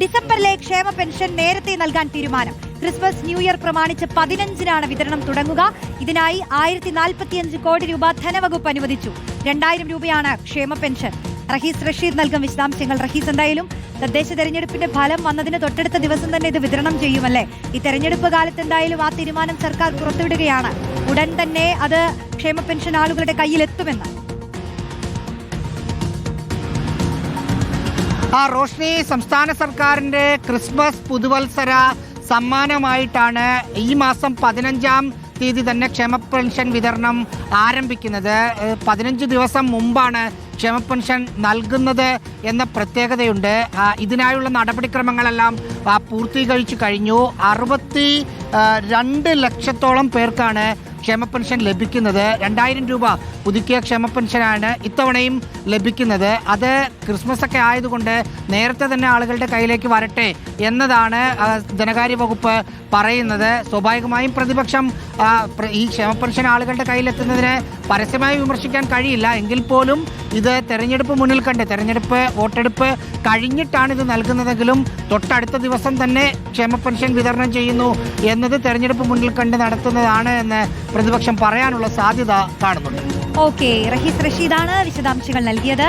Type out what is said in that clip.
ഡിസംബറിലെ ക്ഷേമ പെൻഷൻ നേരത്തെ നൽകാൻ തീരുമാനം. ക്രിസ്മസ് ന്യൂ ഇയർ പ്രമാണിച്ച് പതിനഞ്ചിനാണ് വിതരണം തുടങ്ങുക. ഇതിനായി ആയിരത്തി നാൽപ്പത്തിയഞ്ച് കോടി രൂപ ധനവകുപ്പ് അനുവദിച്ചു. രണ്ടായിരം രൂപയാണ് ക്ഷേമ പെൻഷൻ. റഹീസ് റഷീദ് നൽകും വിശദാംശങ്ങൾ. റഹീസ് എന്തായാലും തദ്ദേശ തെരഞ്ഞെടുപ്പിന്റെ ഫലം വന്നതിന് തൊട്ടടുത്ത ദിവസം തന്നെ ഇത് വിതരണം ചെയ്യുമല്ലേ? ഈ തെരഞ്ഞെടുപ്പ് കാലത്ത് എന്തായാലും ആ തീരുമാനം സർക്കാർ പുറത്തുവിടുകയാണ്. ഉടൻ തന്നെ അത് ക്ഷേമ പെൻഷൻ ആളുകളുടെ കയ്യിലെത്തുമെന്ന് ആ റോഷ്നി സംസ്ഥാന സർക്കാരിന്റെ ക്രിസ്മസ് പുതുവത്സര സമ്മാനമായിട്ടാണ് ഈ മാസം പതിനഞ്ചാം തീയതി തന്നെ ക്ഷേമ പെൻഷൻ വിതരണം ആരംഭിക്കുന്നത്. പതിനഞ്ച് ദിവസം മുമ്പാണ് ക്ഷേമ പെൻഷൻ നൽകുന്നത് എന്ന പ്രത്യേകതയുണ്ട്. ഇതിനായുള്ള നടപടിക്രമങ്ങളെല്ലാം പൂർത്തീകരിച്ചു കഴിഞ്ഞു. അറുപത്തി രണ്ട് ലക്ഷത്തോളം പേർക്കാണ് ക്ഷേമ പെൻഷൻ ലഭിക്കുന്നത് രണ്ടായിരം രൂപ പുതുക്കിയ ക്ഷേമ പെൻഷനാണ് ഇത്തവണയും ലഭിക്കുന്നത്. അത് ക്രിസ്മസ് ഒക്കെ ആയതുകൊണ്ട് നേരത്തെ തന്നെ ആളുകളുടെ കയ്യിലേക്ക് വരട്ടെ എന്നതാണ് ധനകാര്യ വകുപ്പ് പറയുന്നത്. സ്വാഭാവികമായും പ്രതിപക്ഷം ഈ ക്ഷേമ പെൻഷൻ ആളുകളുടെ കയ്യിലെത്തുന്നതിനെ പരസ്യമായി വിമർശിക്കാൻ കഴിയില്ല. എങ്കിൽ പോലും ഇത് തെരഞ്ഞെടുപ്പ് മുന്നിൽ കണ്ട് തെരഞ്ഞെടുപ്പ് വോട്ടെടുപ്പ് കഴിഞ്ഞിട്ടാണ് ഇത് നൽകുന്നതെങ്കിലും തൊട്ടടുത്ത ദിവസം തന്നെ ക്ഷേമ പെൻഷൻ വിതരണം ചെയ്യുന്നു എന്നത് തെരഞ്ഞെടുപ്പ് മുന്നിൽ കണ്ട് നടത്തുന്നതാണ് എന്ന് പ്രതിപക്ഷം പറയാനുള്ള സാധ്യത കാണുന്നുണ്ട്. ഓക്കെ റഷീദാണ് വിശദാംശങ്ങൾ നൽകിയത്.